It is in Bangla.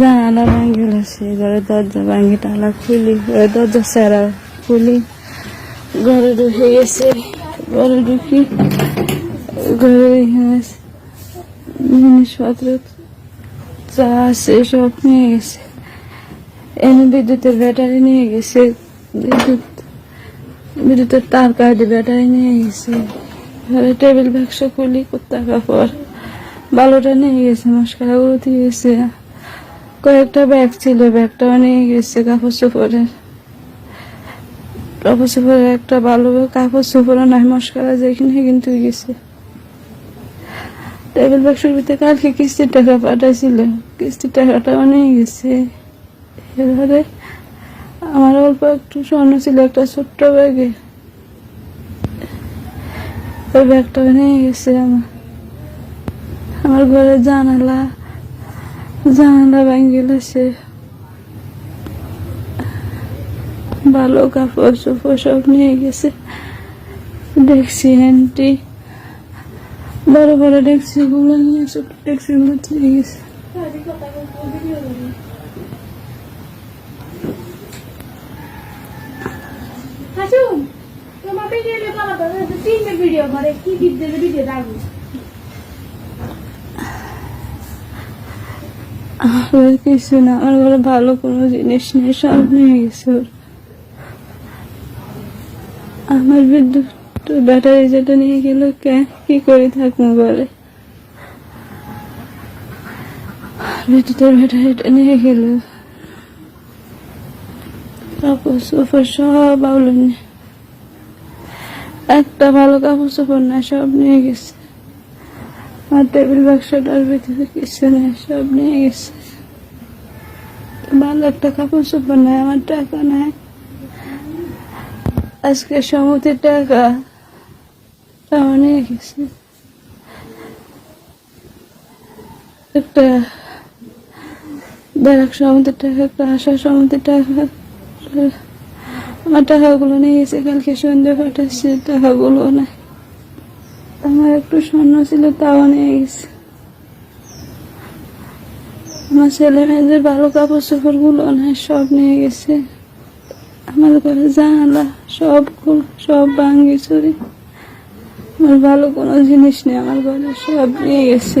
জানালা ভাঙ্গি গেছে ঘরে দরজা ভাঙ্গি টালা খুলি, ঘরে দরজা সেরা খুলি, ঘরে ঢুকে গেছে, ঘরে ঢুকি, ঘরে জিনিসপত্র যা আছে সব নিয়ে গেছে। এনে বিদ্যুতের ব্যাটারি নিয়ে গেছে, বিদ্যুৎ, বিদ্যুতের তার কাটে ব্যাটারি নিয়ে গেছে। ঘরে টেবিল বাক্স খুলি কুত্তা কাপড়। বালোটা নিয়ে গেছে মশকারা উড়তে গেছে কয়েকটা ব্যাগ ছিল ব্যাগটাও নিয়ে গেছে কাপড় চোপড়ের। কাপড় চোপড়ের একটা ভালো কাপড় চোপড়ও নাই মশকারা যেখানে কিন্তু গেছে। টেবিল বাক্সের ভিতরে কালকে কিস্তির টাকা পাঠাইছিল, কিস্তির টাকাটাও নিয়ে গেছে। এবারে আমার অল্প একটু স্বর্ণ ছিল, একটা ছোট্ট ব্যাগে ওই ব্যাগটা নিয়ে গেছে আমার। আমার ঘরে জানালা জানালা ভেঙে গেছে ভালো কাপড় চোপড় সব নিয়ে গেছে। ডেক্সি হ্যান্টি বড় বড় ডেক্সি গুলো নিয়ে, ছোট ডেক্সি গুলো নিয়ে গেছে। তোমার ভিডিও বানাতো তিনটে ভিডিও করে, কি দিলে ভিডিও রাখব আর কিছু না, আমার ঘরে ভালো কোনো জিনিস নেই, সব গেছে ওর। আমার বিদ্যুৎ ব্যাটারি যেটা নিয়ে গেল, কে কি করে থাকব বলে বিদ্যুতের ব্যাটারিটা নিয়ে গেল। কাপড় চোপড় সব আউলো একটা ভালো কাপড় চোপড় না, সব নিয়ে গেছে। আর টেবিল বাক্সটার ভিতরে কিছু নেই, সব নিয়ে গেছে। ভালো একটা কাপড় চোপড় নাই, আমার টাকা নাই। আজকে সমুদ্রের টাকা তাও নিয়ে গেছে। একটা ব্যারাক সমুদ্রের টাকা একটা আশা সমুদ্রের টাকা। আমার টাকাগুলো নিয়ে গেছে, কালকে সন্ধ্যে পাঠাচ্ছে টাকাগুলো নাই। আমার একটু স্বর্ণ ছিল, তাও নিয়ে গেছে। আমার ছেলে মেয়েদের ভালো কাপড় চোপড়গুলো নাই সব নিয়ে গেছে। আমার ঘরে জানালা, সব সব ভাঙ্গি চুরি। আমার ভালো কোনো জিনিস নেই, আমার ঘরে সব নিয়ে গেছে।